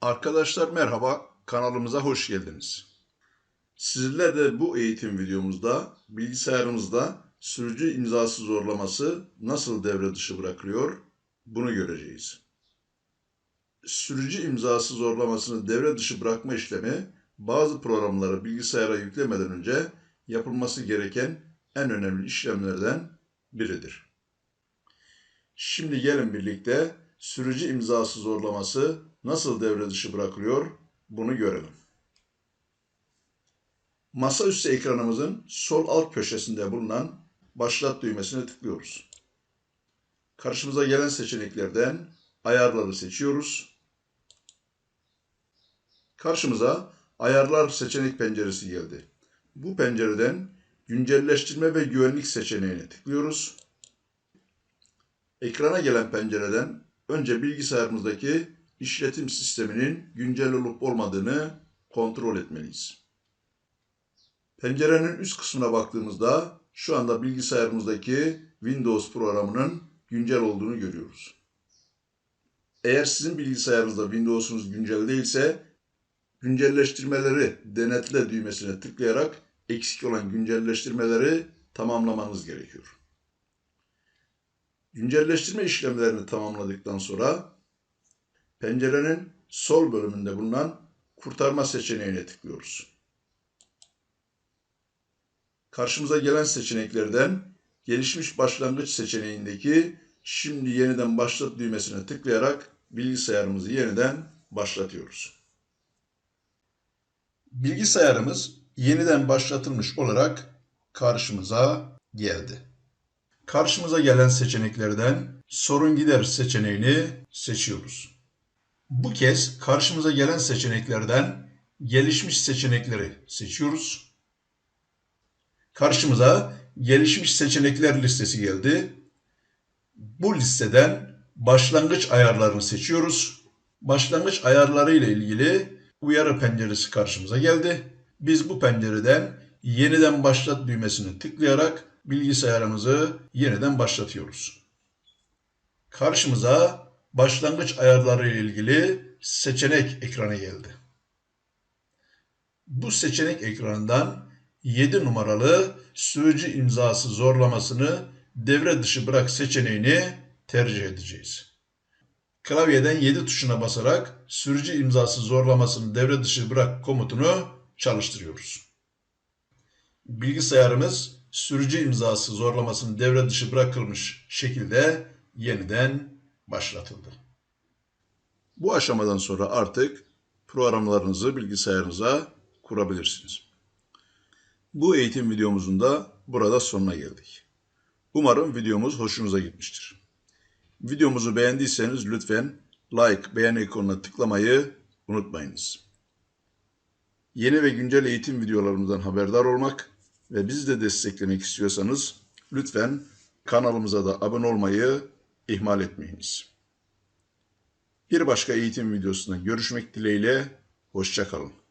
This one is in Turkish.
Arkadaşlar merhaba, kanalımıza hoş geldiniz. Sizler de bu eğitim videomuzda bilgisayarımızda sürücü imzası zorlaması nasıl devre dışı bırakılıyor bunu göreceğiz. Sürücü imzası zorlamasını devre dışı bırakma işlemi bazı programları bilgisayara yüklemeden önce yapılması gereken en önemli işlemlerden biridir. Şimdi gelin birlikte sürücü imzası zorlaması nasıl devre dışı bırakılıyor bunu görelim. Masaüstü ekranımızın sol alt köşesinde bulunan başlat düğmesine tıklıyoruz. Karşımıza gelen seçeneklerden ayarları seçiyoruz. Karşımıza ayarlar seçenek penceresi geldi. Bu pencereden güncelleştirme ve güvenlik seçeneğine tıklıyoruz. Ekrana gelen pencereden önce bilgisayarımızdaki işletim sisteminin güncel olup olmadığını kontrol etmeliyiz. Pencerenin üst kısmına baktığımızda şu anda bilgisayarımızdaki Windows programının güncel olduğunu görüyoruz. Eğer sizin bilgisayarınızda Windows'unuz güncel değilse güncelleştirmeleri denetle düğmesine tıklayarak eksik olan güncelleştirmeleri tamamlamanız gerekiyor. Güncelleştirme işlemlerini tamamladıktan sonra pencerenin sol bölümünde bulunan kurtarma seçeneğine tıklıyoruz. Karşımıza gelen seçeneklerden gelişmiş başlangıç seçeneğindeki şimdi yeniden başlat düğmesine tıklayarak bilgisayarımızı yeniden başlatıyoruz. Bilgisayarımız yeniden başlatılmış olarak karşımıza geldi. Karşımıza gelen seçeneklerden sorun gider seçeneğini seçiyoruz. Bu kez karşımıza gelen seçeneklerden gelişmiş seçenekleri seçiyoruz. Karşımıza gelişmiş seçenekler listesi geldi. Bu listeden başlangıç ayarlarını seçiyoruz. Başlangıç ayarları ile ilgili uyarı penceresi karşımıza geldi. Biz bu pencereden yeniden başlat düğmesini tıklayarak bilgisayarımızı yeniden başlatıyoruz. Karşımıza başlangıç ayarları ile ilgili seçenek ekranı geldi. Bu seçenek ekranından 7 numaralı sürücü imzası zorlamasını devre dışı bırak seçeneğini tercih edeceğiz. Klavyeden 7 tuşuna basarak sürücü imzası zorlamasını devre dışı bırak komutunu çalıştırıyoruz. Bilgisayarımız sürücü imzası zorlamasını devre dışı bırakılmış şekilde yeniden başlatıldı. Bu aşamadan sonra artık programlarınızı bilgisayarınıza kurabilirsiniz. Bu eğitim videomuzun da burada sonuna geldik. Umarım videomuz hoşunuza gitmiştir. Videomuzu beğendiyseniz lütfen like, beğen ikonuna tıklamayı unutmayınız. Yeni ve güncel eğitim videolarımızdan haberdar olmak ve bizi de desteklemek istiyorsanız lütfen kanalımıza da abone olmayı ihmal etmeyiniz. Bir başka eğitim videosunda görüşmek dileğiyle, hoşçakalın.